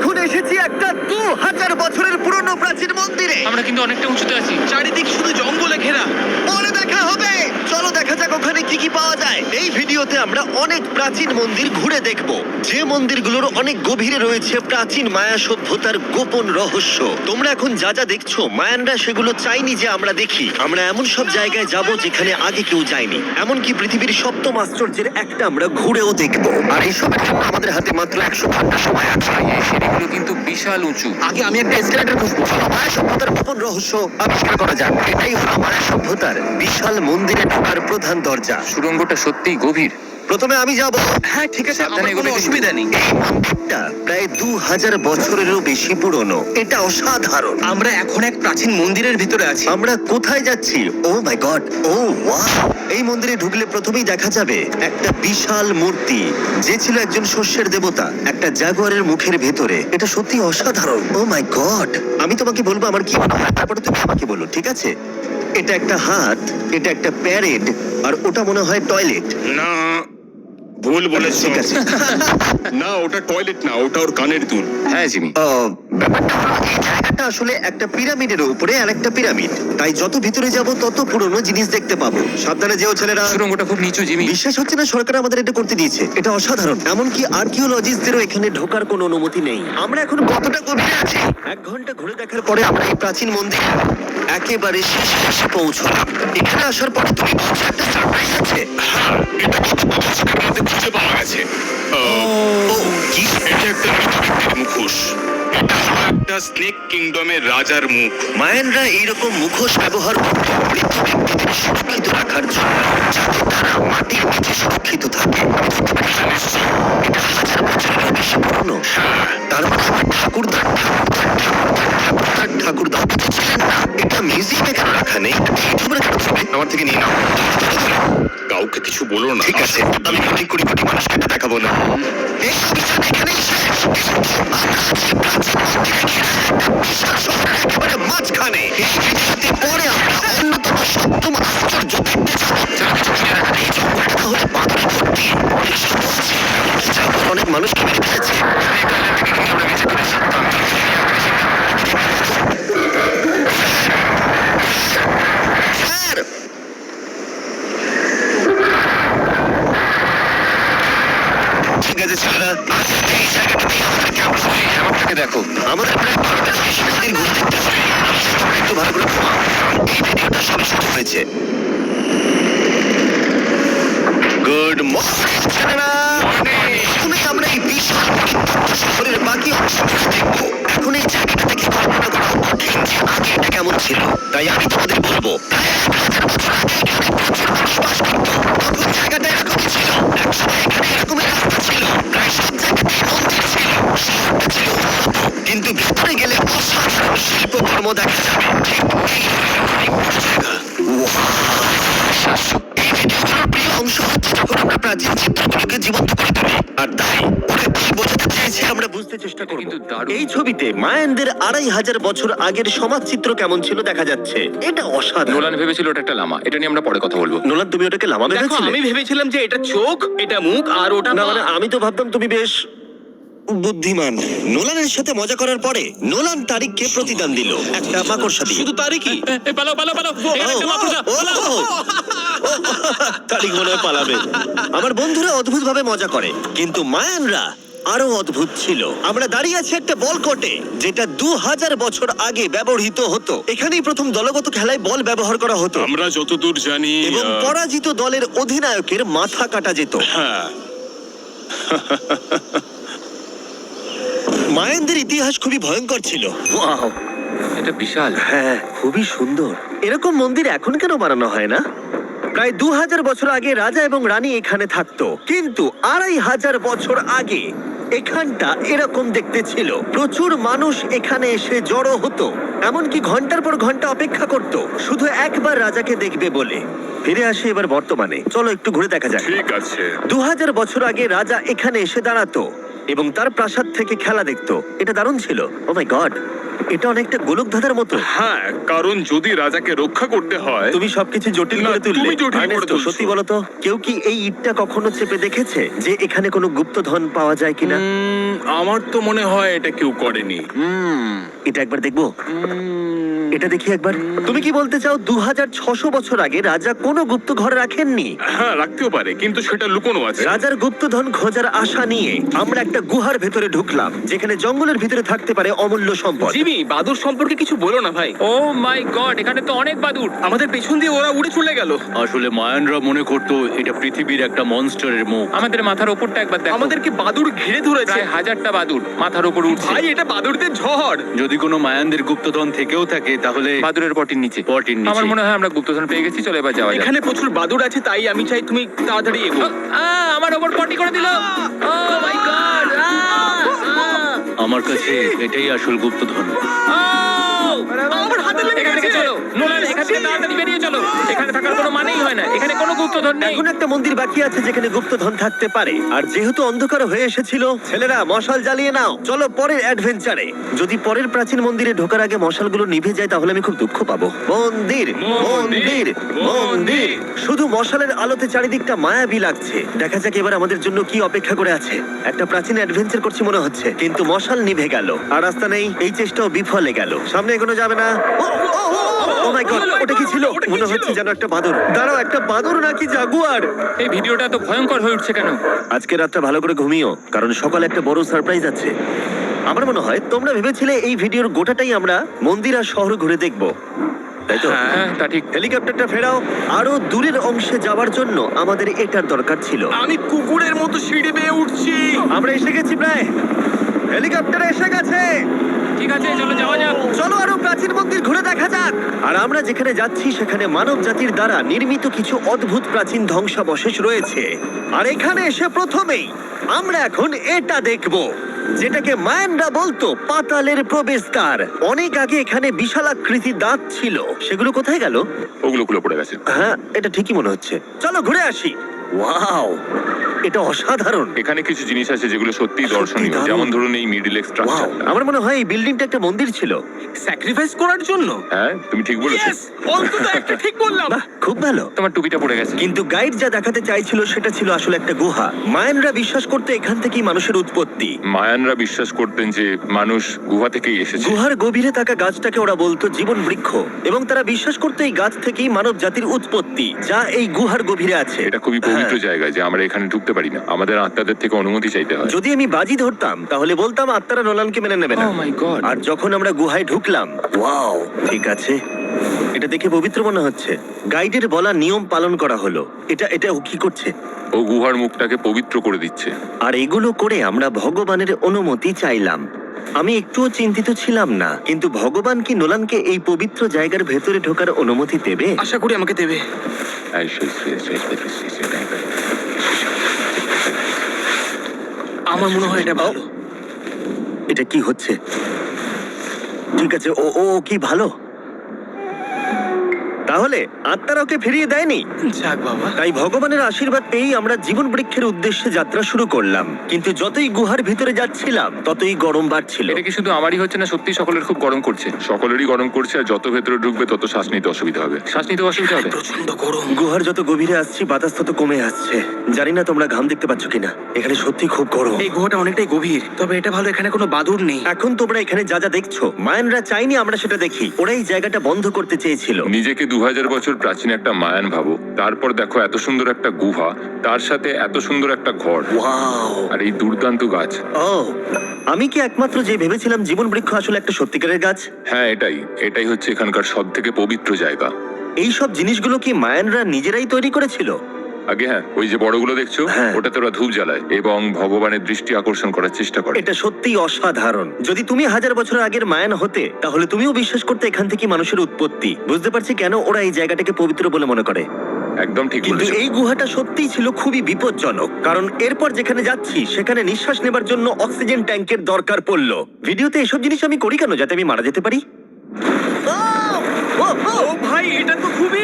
এখন এসেছি একটা দু হাজার বছরের পুরনো প্রাচীন মন্দিরে। আমরা কিন্তু অনেকটা উঁচুতে আছি। চারিদিক শুধু জঙ্গলে ঘেরা। পরে দেখা হবে। চলো দেখা যাক ওখানে কি কি পাওয়া যায়। এই ভিডিওতে আমরা অনেক প্রাচীন মন্দির ঘুরে দেখব। যে মন্দিরগুলোর অনেক গভীরে রয়েছে প্রাচীন মায়া সভ্যতার গোপন রহস্য। তোমরা এখন যা যা দেখছ মায়ানরা সেগুলো চাইনি যে আমরা দেখি। আমরা এমন সব জায়গায় যাব যেখানে আগে কেউ যায়নি। এমনকি পৃথিবীর সপ্তম আশ্চর্যের একটা আমরা ঘুরেও দেখব। আর এইসবের জন্য আমাদের হাতে মাত্র একশো ঘণ্টা সময় আছে। এই সিঁড়িগুলো কিন্তু বিশাল উঁচু। আগে আমি একটা এসকেলেটর খুঁজবো মায়া সভ্যতার গোপন রহস্য আবিষ্কার করা যাক। এটাই হলো আমার সভ্যতার বিশাল মন্দিরে ঢোকার প্রধান দরজা। সুড়ঙ্গটা সত্যিই গভীর। প্রথমে আমি যাব। হ্যাঁ ঠিক আছে আমার কোনো অসুবিধা নেই। এই মন্দিরটা প্রায় দু হাজার বছরেরও বেশি পুরনো। এটা অসাধারণ। আমরা এখন এক প্রাচীন মন্দিরের ভিতরে আছি। আমরা কোথায় যাচ্ছি? Oh my god oh wow. এই মন্দিরে ঢুকলে প্রথমেই দেখা যাবে একটা বিশাল মূর্তি। যে ছিল একজন শস্যের দেবতা একটা জাগুয়ারের মুখের ভেতরে। এটা সত্যি অসাধারণ। Oh my god. আমি তোমাকে বলব আমার কি মনে হয়? তারপরে তুমি আমাকে বলো ঠিক আছে? এটা একটা হাত এটা একটা প্যারেড আর ওটা মনে হয় টয়লেট। না ভুল বলেছ ঠিক আছে না ওটা টয়লেট না ওটা ওর কানের দুল হ্যাঁ জিমি আহ, ব্যাপারটা হলো এই জায়গাটা আসলে একটা পিরামিডের উপরে আর একটা পিরামিড। তাই যত ভিতরে যাব তত পুরনো জিনিস দেখতে পাবো। সাবধানে যেও ছেলেরা। সুড়ঙ্গটা খুব নিচু জিমি। বিশ্বাস হচ্ছে না সরকার আমাদের এটা করতে দিয়েছে। এটা অসাধারণ। এমনকি আর্কিওলজিস্টদেরও এখানে ঢোকার কোনো অনুমতি নেই। আমরা এখন কতটা গভীরে আছি? এক ঘণ্টা ঘুরে দেখার পরে আমরা এই প্রাচীন মন্দির একেবারে শেষ শেষে পৌঁছলাম। এখানে আসার পরে তুমি বলছো একটা সারপ্রাইজ আছে? এটা কত বছরের মধ্যে খুঁজে পাওয়া গেছে। ও কি এটা একটা মুখোশ। এটা একটা স্নেক কিংডমের রাজার মুখ। মায়ানরা এইরকম মুখোশ ব্যবহার করত মৃত ব্যক্তিদের সুরক্ষিত রাখার জন্য যাতে তারা মাটির নিচে সুরক্ষিত থাকে। এটা হাজার বছরেরও বেশি পুরনো। তার মানে ঠাকুরদার ঠাকুরদার ঠাকুরদার ছিলেন না। এটা মিউজিয়ামে কেন রাখা নেই? আমার থেকে নিয়ে নাও। কাউকে কিছু বলো না। ঠিক আছে আমি কোটি কোটি কোটি মানুষকে দেখাবো না। মাঝখানে অনেক মানুষ স্যার ঠিক আছে ছেলেরা আজ এই জায়গাটাতেই আমাদেরকে আমরা সবাই আমাকে দেখো আমাদের প্রায় বারোটা ত্রিশ মিনিটের ঘুম দেখতে হবে। একটু ভালো করে ঘুমাও। এই ভিডিওটা সবে শুরু হয়েছে গুড মর্নিং ছেলেরা এখনই আমরা এই বিশাল পরিত্যক্ত শহরের বাকি অংশগুলো দেখব এখন এই জায়গাটা থেকে কল্পনা করা কঠিন যে আগে এটা কেমন ছিল তাই আমি তোমাদের বলব প্রায় এক হাজার বছর আগে এখানে প্রচুর মানুষ বাস করতো তখন জায়গাটা এরকমই ছিল একসময় এখানে এরকমই রাস্তা ছিল প্রায় সব জায়গাতেই মন্দির উন্নত। কিন্তু ভিতরে গেলে অসাধারণ শিল্পকর্ম দেখা যাবে। অংশ হচ্ছে জীবন্ত আর তাই ওরা কি চেয়েছে আমরা বুঝতে চেষ্টা করব কিন্তু দারুণ। এই ছবিতে মায়ানদের আড়াই হাজার বছর আগের সমাজ চিত্র কেমন ছিল দেখা যাচ্ছে এটা অসাধারণ নোলান ভেবেছিল ওটা একটা লামা এটা নিয়ে আমরা পরে কথা বলব নোলান তুমি ওটাকে লামা দেখো ভেবেছিলে আমি ভেবেছিলাম যে এটা চোখ এটা মুখ আর ওটা না পা। মানে আমি তো ভাবতাম তুমি বেশ বুদ্ধিমান নোলানের সাথে মজা করার পরে নোলান তারিখকে প্রতিদান দিল একটা মাকড়সা দিয়ে শুধু তারই কি পালাও পালাও পালাও এখানে একটা মাকড়সা, পালাও। তারিক মনে হয় পালাবে আমার বন্ধুরা অদ্ভুত ভাবে মজা করে কিন্তু মায়ানরা আরও অদ্ভুত ছিল। আমরা দাঁড়িয়ে আছি একটা বল কোর্টে যেটা দু হাজার বছর আগে ব্যবহৃত হতো। এখানেই প্রথম দলগত খেলায় বল ব্যবহার করা হতো। আমরা যতদূর জানি এবং আহ, পরাজিত দলের অধিনায়কের মাথা কাটা যেত। হ্যাঁ। মায়ানদের ইতিহাস খুবই ভয়ঙ্কর ছিল। এটা বিশাল। হ্যাঁ খুবই সুন্দর। এরকম মন্দির এখন কেন বানানো হয় না? প্রায় দু হাজার বছর আগে রাজা এবং রানী এখানে থাকতো। কিন্তু আড়াই হাজার বছর আগে এখানটা এরকম দেখতে ছিল। প্রচুর মানুষ এখানে এসে জড়ো হতো। এমনকি ঘণ্টার পর ঘণ্টা অপেক্ষা করত। শুধু একবার রাজাকে দেখবে বলে। ফিরে আসে এবার বর্তমানে। চলো একটু ঘুরে দেখা যাক। ঠিক আছে। দু হাজার বছর আগে রাজা এখানে এসে দাঁড়াতো এবং তার প্রাসাদ থেকে খেলা দেখতো। এটা দারুণ ছিল। ও মাই গড এটা অনেকটা গোলক ধাঁধার মতো। হ্যাঁ কারণ যদি রাজাকে রক্ষা করতে হয় তুমি সবকিছু জটিল না, করে তুললে। তুমি জটিল করে আর্নেস্টো, তুলছো। সত্যি বলো তো কেউ কি এই ইটটা কখনো চেপে দেখেছে যে এখানে কোনো গুপ্তধন পাওয়া যায় কিনা? উম, আমার তো মনে হয় এটা কেউ করেনি। এটা একবার দেখব। এটা দেখি একবার। তুমি কি বলতে চাও দু বছর আগে রাজা কোনো গুপ্ত ঘরে রাখেননি? হ্যাঁ রাখতেও পারে কিন্তু সেটা লুকোনো আছে। রাজার গুপ্তধন খোঁজার আশা নিয়ে আমরা একটা গুহার ভেতরে ঢুকলাম যেখানে জঙ্গলের ভিতরে থাকতে পারে অমূল্য সম্পদ। জিমি বাদুর সম্পর্কে কিছু বলো না ভাই। ও মাই গড এখানে তো অনেক বাদুর। আমাদের পেছন দিয়ে ওরা উড়ে চলে গেল। আসলে মায়ানরা মনে করতো এটা পৃথিবীর একটা মনস্টারের মুখ। আমাদের মাথার ওপরটা একবার দেখো। আমাদেরকে বাদুর ঘিরে ধরেছে। প্রায় হাজারটা বাদুর মাথার ওপর উঠছে ভাই এটা বাদুরদের ঝড়। যদি কোনো মায়ানদের গুপ্তধন থেকেও থাকে তাহলে বাদুরের পটির নিচে। পটির নিচে। আমার মনে হয় আমরা গুপ্তধন পেয়ে গেছি চলে এবার যাওয়া যাক। এখানে প্রচুর বাদুর আছে তাই আমি চাই তুমি তাড়াতাড়ি এগো। আ, আমার ওপর পটি করে দিল। ও মাই গড আমার কাছে এটাই আসল গুপ্তধন। আমার হাতে লেগে গেছে। চলো। নোলান এখান থেকে তাড়াতাড়ি বেরিয়ে চলো। এখানে থাকার কোনো মানেই হয় না। এখানে কোনো গুপ্তধন নেই। এখন একটা মন্দির বাকি আছে যেখানে গুপ্তধন থাকতে পারে। আর যেহেতু অন্ধকার হয়ে এসেছিল ছেলেরা মশাল জ্বালিয়ে নাও। চলো পরের অ্যাডভেঞ্চারে যদি পরের প্রাচীন মন্দিরে ঢোকার আগে মশালগুলো নিভে যায় তাহলে আমি খুব দুঃখ পাবো। মন্দির মন্দির মন্দির। শুধু মশালের আলোতে চারিদিকটা মায়াবী লাগছে। দেখা যাক এবার আমাদের জন্য কি অপেক্ষা করে আছে। একটা প্রাচীন অ্যাডভেঞ্চার করছি মনে হচ্ছে কিন্তু মশাল নিভে গেল। আর রাস্তা নেই এই চেষ্টাও বিফলে গেল। সামনে এগোনো যাবে না? ও মাই গড ওটা কি ছিল? মনে হচ্ছে যেন একটা বাদর। দাঁড়াও একটা বাদর নাকি জাগুয়ার? এই ভিডিওটা তো ভয়ঙ্কর হয়ে উঠছে কেন? আজকে রাতটা ভালো করে ঘুমিও কারণ সকালে একটা বড় সারপ্রাইজ আছে। আমার মনে হয় তোমরা ভেবেছিলে এই ভিডিওর গোটাটাই আমরা মন্দির আর শহর ঘুরে দেখব। তাই তো? হ্যাঁ তা ঠিক। হেলিকপ্টারটা ফেরাও আরও দূরের অংশে যাওয়ার জন্য আমাদের এটার দরকার ছিল। আমি কুকুরের মতো সিঁড়ি বেয়ে উঠছি। আমরা এসে গেছি প্রায়। হেলিকপ্টার এসে গেছে। ঠিক আছে চলো যাওয়া যাক। চলো আরও প্রাচীন মন্দির ঘুরে দেখা যাক। আর আমরা যেখানে যাচ্ছি সেখানে মানব জাতির দ্বারা নির্মিত কিছু অদ্ভুত প্রাচীন ধ্বংসাবশেষ রয়েছে। আর এখানে এসে প্রথমেই আমরা এখন এটা দেখব যেটাকে মায়ানরা বলতো পাতালের প্রবেশদ্বার। অনেক আগে এখানে বিশালাকৃতি দাঁত ছিল। সেগুলো কোথায় গেল? ওগুলো গুলো পড়ে গেছে। হ্যাঁ এটা ঠিকই মনে হচ্ছে। চলো ঘুরে আসি। ওয়াও এটা অসাধারণ। এখানে কিছু জিনিস আছে যেগুলো সত্যি দর্শনীয় দারুণ। যেমন ধরুন এই মিডিল এক্স ওয়াও স্ট্রাকচারটা আমার মনে হয় এই বিল্ডিংটা একটা মন্দির ছিল। স্যাক্রিফাইস করার জন্য? হ্যাঁ তুমি ঠিক বলেছ। অন্তত একটা ঠিক বললাম। বাহ খুব ভালো। তোমার টুপিটা পড়ে গেছে। কিন্তু গাইড যা দেখাতে চাইছিল সেটা ছিল আসলে একটা গুহা। মায়ানরা বিশ্বাস করতে এখান থেকেই মানুষের উৎপত্তি। মায়ানরা বিশ্বাস করতেন যে মানুষ গুহা থেকেই এসেছে। গুহার গভীরে থাকা গাছটাকে ওরা বলতো জীবন বৃক্ষ। এবং তারা বিশ্বাস করতো এই গাছ থেকেই মানব জাতির উৎপত্তি যা এই গুহার গভীরে আছে। এটা খুবই পবিত্র হ্যাঁ। জায়গা যে আমরা এখানে ঢুকতে পারি না আমাদের আত্মাদের থেকে অনুমতি চাইতে হয় যদি আমি বাজি ধরতাম তাহলে বলতাম আত্মারা নোলানকে মেনে নেবে না ও মাই গড আর যখন আমরা গুহায় ঢুকলাম ওয়াও ঠিক আছে এটা দেখে পবিত্র মনে হচ্ছে গাইডের বলা নিয়ম পালন করা হলো এটা এটা ও কি করছে ও গুহার মুখটাকে পবিত্র করে দিচ্ছে আর এগুলো করে আমরা ভগবানের অনুমতি চাইলাম আমি একটুও চিন্তিত ছিলাম না কিন্তু ভগবান কি নোলানকে এই পবিত্র জায়গার ভেতরে ঢোকার অনুমতি দেবে আশা করি আমাকে দেবে আমার মনে হয় এটা ভালো। এটা কি হচ্ছে? ঠিক আছে, ও ও ও কি ভালো? তাহলে আত্মারা ওকে ফিরিয়ে দেয়নি? যাক বাবা। তাই ভগবানের আশীর্বাদ পেয়েই আমরা জীবন বৃক্ষের উদ্দেশ্যে যাত্রা শুরু করলাম। কিন্তু যতই গুহার ভিতরে যাচ্ছিলাম ততই গরম বাড়ছিল। এটা কি শুধু আমারই হচ্ছে না সত্যি সকলের খুব গরম করছে? সকলেরই গরম করছে আর যত ভেতরে ঢুকবে তত শ্বাস নিতে অসুবিধা হবে। শ্বাস নিতে অসুবিধা হবে? প্রচণ্ড গরম। গুহার যত গভীরে আসছি বাতাস তত কমে আসছে। জানি না তোমরা ঘাম দেখতে পাচ্ছ কিনা। এখানে সত্যি খুব গরম। এই গুহাটা অনেকটাই গভীর তবে এটা ভালো এখানে কোনো বাদুর নেই। এখন তোমরা এখানে যা যা দেখছ মায়ানরা চাইনি আমরা সেটা দেখি। ওরা এই জায়গাটা বন্ধ করতে চেয়েছিল। নিজেকে দু হাজার বছর প্রাচীন একটা মায়ান ভাবো। তারপর দেখো এত সুন্দর একটা গুহা তার সাথে এত সুন্দর একটা ঘর। আর এই দুর্দান্ত গাছ। ও আমি কি একমাত্র যে ভেবেছিলাম জীবন বৃক্ষ আসলে একটা সত্যিকারের গাছ? হ্যাঁ এটাই। এটাই হচ্ছে এখানকার সব থেকে পবিত্র জায়গা। এই সব জিনিসগুলো কি মায়ানরা নিজেরাই তৈরি করেছিল? আগে হ্যাঁ ওই যে বড়গুলো দেখছ হ্যাঁ। ওটাতে ওরা ধূপ জ্বালায় এবং ভগবানের দৃষ্টি আকর্ষণ করার চেষ্টা করে এটা সত্যিই অসাধারণ যদি তুমি হাজার বছর আগের মায়ান হতে তাহলে তুমিও বিশ্বাস করতে এখান থেকে মানুষের উৎপত্তি বুঝতে পারছি কেন ওরা এই জায়গাটাকে পবিত্র বলে মনে করে একদম ঠিক কিন্তু বলেছ এই গুহাটা সত্যিই ছিল খুবই বিপজ্জনক কারণ এরপর যেখানে যাচ্ছি সেখানে নিঃশ্বাস নেবার জন্য অক্সিজেন ট্যাঙ্কের দরকার পড়ল ভিডিওতে এসব জিনিস আমি করি কেন যাতে আমি মারা যেতে পারি ও! ও, ও! ও ভাই এটা তো খুবই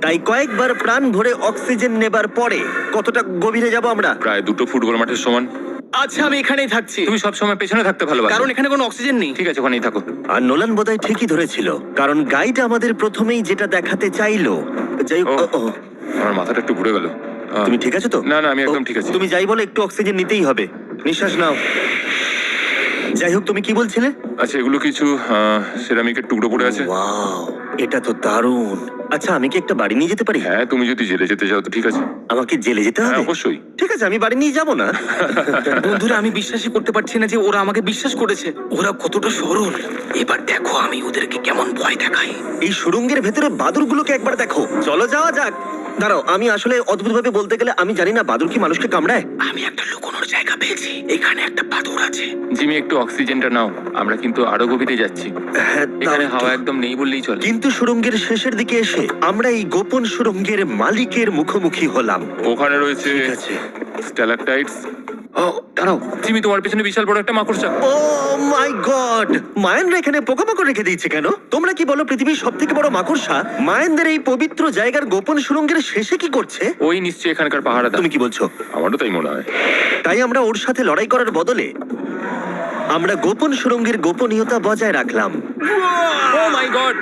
তাই কয়েকবার প্রাণ ভরে অক্সিজেন নেবার পরে কতটা গভীরে যাব আমরা? প্রায় দুটো ফুটবল মাঠের সমান। আচ্ছা আমি এখানেই থাকছি। তুমি সব সময় পেছনে থাকতে ভালোবাসো। কারণ এখানে কোনো অক্সিজেন নেই। ঠিক আছে ওখানেই থাকো। আর নোলান বোধহয় ঠিকই ধরেছিল কারণ গাইড আমাদের প্রথমেই যেটা দেখাতে চাইলো। যাই হোক- ও। ও, ও, আমার মাথাটা একটু ঘুরে গেল। তুমি ঠিক আছো তো? না, না, আমি একদম ও, ঠিক আছি। তুমি যাই বলো একটু অক্সিজেন নিতেই হবে। নিঃশ্বাস নাও। যাই হোক তুমি কি বলছিলে? আচ্ছা এগুলো কিছু সেরামিকের টুকরো পড়ে আছে? ওয়াও এটা তো দারুণ। আচ্ছা আমি কি একটা বাড়ি নিয়ে যেতে পারি? হ্যাঁ তুমি যদি জেলে যেতে চাও তো ঠিক আছে। আমাকে জেলে যেতে হ্যাঁ হবে? অবশ্যই। ঠিক আছে আমি বাড়ি নিয়ে যাব না। বন্ধুরা আমি বিশ্বাসই করতে পারছি না যে ওরা আমাকে বিশ্বাস করেছে। ওরা কতটা সরল। এবার দেখো আমি ওদেরকে কেমন ভয় দেখাই। এই সুরঙ্গের ভেতরে বাদুরগুলোকে একবার দেখো। চলো যাওয়া যাক। দাঁড়াও আমি আসলে অদ্ভুতভাবে বলতে গেলে আমি জানি না বাদুর কি মানুষকে কামড়ায়। আমি একটা লুকোনোর জায়গা পেয়েছি। এখানে একটা পাথর আছে। জিমি একটু অক্সিজেনটা নাও। আমরা কিন্তু আরও গভীরে যাচ্ছি। হ্যাঁ, এখানে হাওয়া একদম নেই বললেই চলে। কিন্তু সুরঙ্গের শেষের দিকে এসে আমরা এই গোপন সুরঙ্গের মালিকের মুখোমুখি হলাম। ওখানে রয়েছে ঠিক আছে। স্ট্যালাকটাইটস। ও দাঁড়াও। জিমি তোমার পেছনে বিশাল বড় একটা মাকড়সা। ও মাই গড! মায়ানরা এখানে পোকামাকড় রেখে দিয়েছে কেন? তোমরা কি বলো পৃথিবীর সব থেকে বড় মাকড়সা? মায়ানদের এই পবিত্র জায়গার গোপন সুরঙ্গের শেষে কি করছে? ওই নিশ্চয়ই এখানকার পাহাড়া তুমি কি বলছো? আমারও তাই মনে হয়। তাই আমরা ওর সাথে লড়াই করার বদলে আমরা গোপন সুরঙ্গের গোপনীয়তা বজায় রাখলাম। ও মাই গড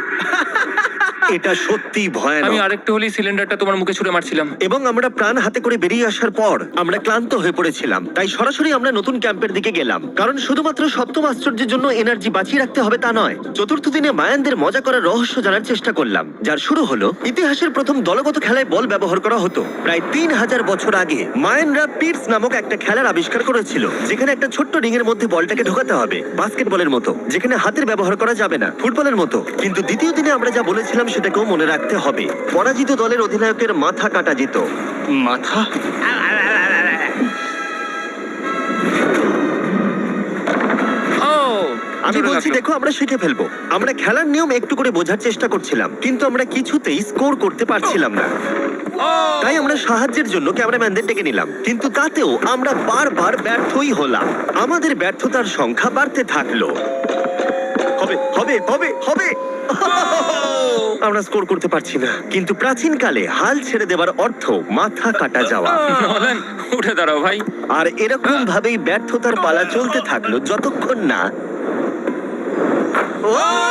এটা সত্যি আমি ভয়ানক আরেকটু হলেই সিলিন্ডারটা তোমার মুখে ছুড়ে মারছিলাম। এবং আমরা প্রাণ হাতে করে বেরিয়ে আসার পর আমরা ক্লান্ত হয়ে পড়েছিলাম। তাই সরাসরি আমরা নতুন ক্যাম্পের দিকে গেলাম। কারণ শুধুমাত্র সপ্তম আশ্চর্যের জন্য এনার্জি বাঁচিয়ে রাখতে হবে তা নয় চতুর্থ দিনে মায়ানদের মজা করার রহস্য জানার চেষ্টা করলাম যার শুরু হলো ইতিহাসের প্রথম দলগত খেলায় বল ব্যবহার করা হতো। প্রায় তিন হাজার বছর আগে মায়ানরা পিটস নামক একটা খেলার আবিষ্কার করেছিল যেখানে একটা ছোট্ট রিং এর মধ্যে বলটাকে ঢোকাতে হবে বাস্কেটবলের মতো যেখানে হাতের ব্যবহার করা যাবে না ফুটবলের মতো। কিন্তু দ্বিতীয় দিনে আমরা যা বলেছিলাম সেটাকেও মনে রাখতে হবে। পরাজিত দলের অধিনায়কের মাথা কাটা যেত মাথা? আমি বলছি দেখো আমরা শিখে ফেলব। আমরা খেলার নিয়ম একটু করে বোঝার চেষ্টা করছিলাম কিন্তু আমরা কিছুতেই স্কোর করতে পারছিলাম না। তাই আমরা সাহায্যের জন্য ক্যামেরাম্যানদের ডেকে নিলাম। কিন্তু তাতেও আমরা বারবার ব্যর্থই হলাম। আমাদের ব্যর্থতার সংখ্যা বাড়তে থাকল। হবে হবে হবে হবে। আমরা স্কোর করতে পারছি না। কিন্তু প্রাচীন কালে হাল ছেড়ে দেবার অর্থ মাথা কাটা যাওয়া। নলান উঠে দাঁড়াও ভাই। আর এরকম ভাবেই ব্যর্থতার পালা চলতে থাকল যতক্ষণ না। ও!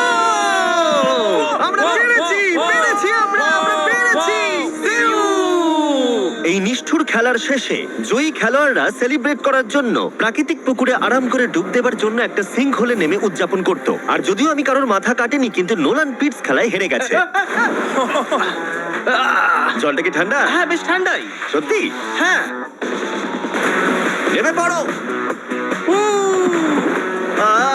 এই নিষ্ঠুর খেলার শেষে জয়ী খেলোয়াড়রা সেলিব্রেট করার জন্য প্রাকৃতিক পুকুরে আরাম করে ডুব দেবার জন্য একটা সিঙ্ক হলে নেমে উদযাপন করত। আর যদিও আমি কারোর মাথা কাটেনি কিন্তু নোলান পিটস খেলায় হেরে গেছে। জলটা কি ঠান্ডা? হ্যাঁ বেশ ঠান্ডাই। সত্যি? হ্যাঁ। নেমে পড়ো।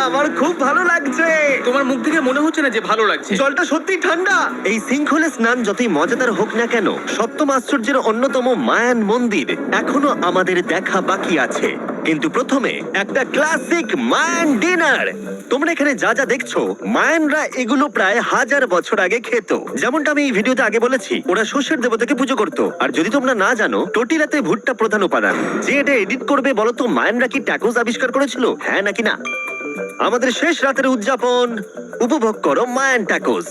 আমার খুব ভালো লাগছে। তোমার মুখ থেকে মনে হচ্ছে না যে ভালো লাগছে? জলটা সত্যি ঠান্ডা। এই সিঙ্কহোলে স্নান যতই মজাদার হোক না কেন সপ্তম আশ্চর্যের অন্যতম মায়ান মন্দির এখনও আমাদের দেখা বাকি আছে। কিন্তু প্রথমে একটা ক্লাসিক মায়ান ডিনার তোমরা এখানে যা যা দেখছ মায়ানরা এগুলো প্রায় হাজার বছর আগে খেত। যেমনটা আমি এই ভিডিওতে আগে বলেছি ওরা শস্যের দেবতাকে পুজো করত। আর যদি তোমরা না জানো টোটিলাতে ভুট্টা প্রধান উপাদান। যে এটা এডিট করবে বলো তো মায়ানরা কি ট্যাকোস আবিষ্কার করেছিল? হ্যাঁ নাকি না? আমাদের শেষ রাতের উদযাপন উপভোগ করো মায়ান ট্যাকোস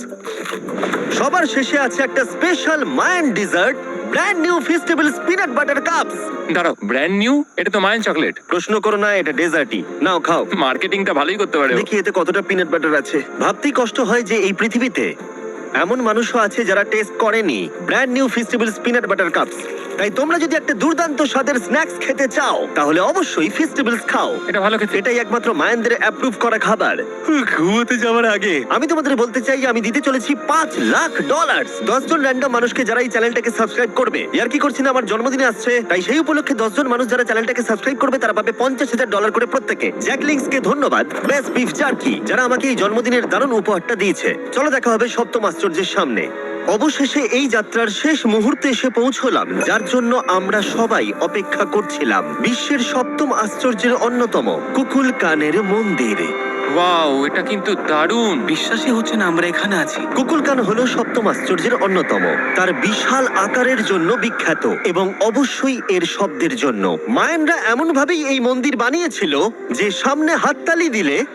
সবার শেষে আছে একটা special Mayan dessert brand new festival peanut butter cups দাঁড়াও ব্র্যান্ড নিউ এটা তো মায়ের চকলেট প্রশ্ন করো না এটা ডেজার্টই নাও খাও। মার্কেটিংটা ভালোই করতে পারে ও। দেখি এতে কতটা পিনাট বাটার আছে। ভাবতেই কষ্ট হয় যে এই পৃথিবীতে এমন মানুষও আছে যারা টেস্ট করেনি। Brand new festival peanut butter cups তাই তোমরা যদি একটা দুর্দান্ত স্বাদের স্ন্যাক্স খেতে চাও তাহলে অবশ্যই ফেস্টিভ্যালস খাও। এটা ভালো খেতে। এটাই একমাত্র মায়ানদের অ্যাপ্রুভ করা খাবার। ঘুমোতে যাওয়ার আগে। আমি তোমাদের বলতে চাই আমি দিতে চলেছি পাঁচ লাখ ডলার দশজন র্যান্ডম মানুষকে যারা এই চ্যানেলটাকে সাবস্ক্রাইব করবে। ইয়ার কি করছি না আমার জন্মদিনে আসছে তাই সেই উপলক্ষে দশজন মানুষ যারা চ্যানেলটাকে সাবস্ক্রাইব করবে তারা পাবে পঞ্চাশ হাজার ডলার করে প্রত্যেকে। জ্যাকলিংস কে ধন্যবাদ। বেস্ট বিফ জার্কি যারা আমাকে এই জন্মদিনের দারুণ উপহারটা দিয়েছে। চলো দেখা হবে সপ্তম আশ্চর্যের সামনে। অবশেষে এই যাত্রার শেষ মুহূর্তে এসে পৌঁছলাম যার জন্য আমরা সবাই অপেক্ষা করছিলাম বিশ্বের সপ্তম আশ্চর্যের অন্যতম কুকুল কানের মন্দির। ওয়াও এটা কিন্তু দারুণ! বিশ্বাসই হচ্ছে না আমরা এখানে আছি। কুকুলকান হলো সপ্তম আশ্চর্যের অন্যতম। তার বিশাল আকারের জন্য বিখ্যাত এবং অবশ্যই এর শব্দের জন্য। মায়ানরা এমন ভাবেই এই মন্দির বানিয়েছিল যে সামনে হাততালি দিলে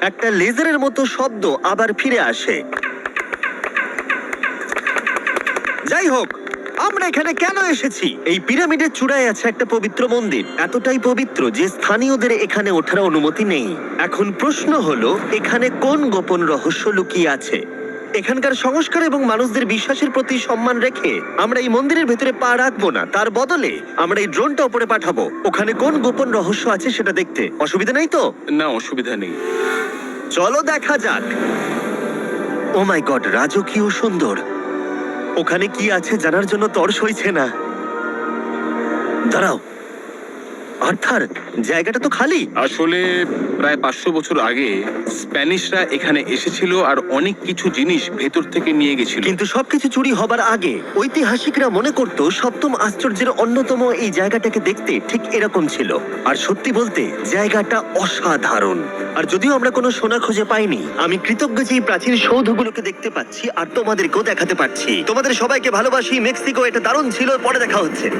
একটা লেজারের মতো শব্দ আবার ফিরে আসে। যাই হোক আমরা এখানে কেন এসেছি? এই পিরামিডের চূড়ায় আছে একটা পবিত্র মন্দির। এতটাই পবিত্র যে স্থানীয়দের এখানে ওঠার অনুমতি নেই। এখন প্রশ্ন হলো এখানে কোন গোপন রহস্য লুকিয়ে আছে? এখানকার সংস্কার এবং মানুষদের বিশ্বাসের প্রতি সম্মান রেখে আমরা এই মন্দিরের ভেতরে পা রাখব না। তার বদলে আমরা এই ড্রোনটা উপরে পাঠাবো। ওখানে কোন গোপন রহস্য আছে সেটা দেখতে। অসুবিধা নেই তো? না অসুবিধা নেই। চলো দেখা যাক। ও মাই গড রাজকীয় সুন্দর। ওখানে কি আছে জানার জন্য তর সইছে না। দাঁড়াও। আর্থার জায়গাটা তো খালি। আসলে প্রায় পাঁচশো বছর আগে স্প্যানিশরা এখানে এসেছিল আর অনেক কিছু জিনিস ভেতর থেকে নিয়ে গেছিল। কিন্তু সবকিছু চুরি হবার আগে ঐতিহাসিকরা মনে করত সপ্তম আশ্চর্যের অন্যতম এই জায়গাটাকে দেখতে ঠিক এরকম ছিল। আর সত্যি বলতে জায়গাটা অসাধারণ। আর যদিও আমরা কোনো সোনা খুঁজে পাইনি আমি কৃতজ্ঞ যে এই প্রাচীন সৌধগুলোকে দেখতে পাচ্ছি আর তোমাদেরকেও দেখাতে পাচ্ছি তোমাদের সবাইকে ভালোবাসি মেক্সিকো এটা দারুণ ছিল পরে দেখা হচ্ছে।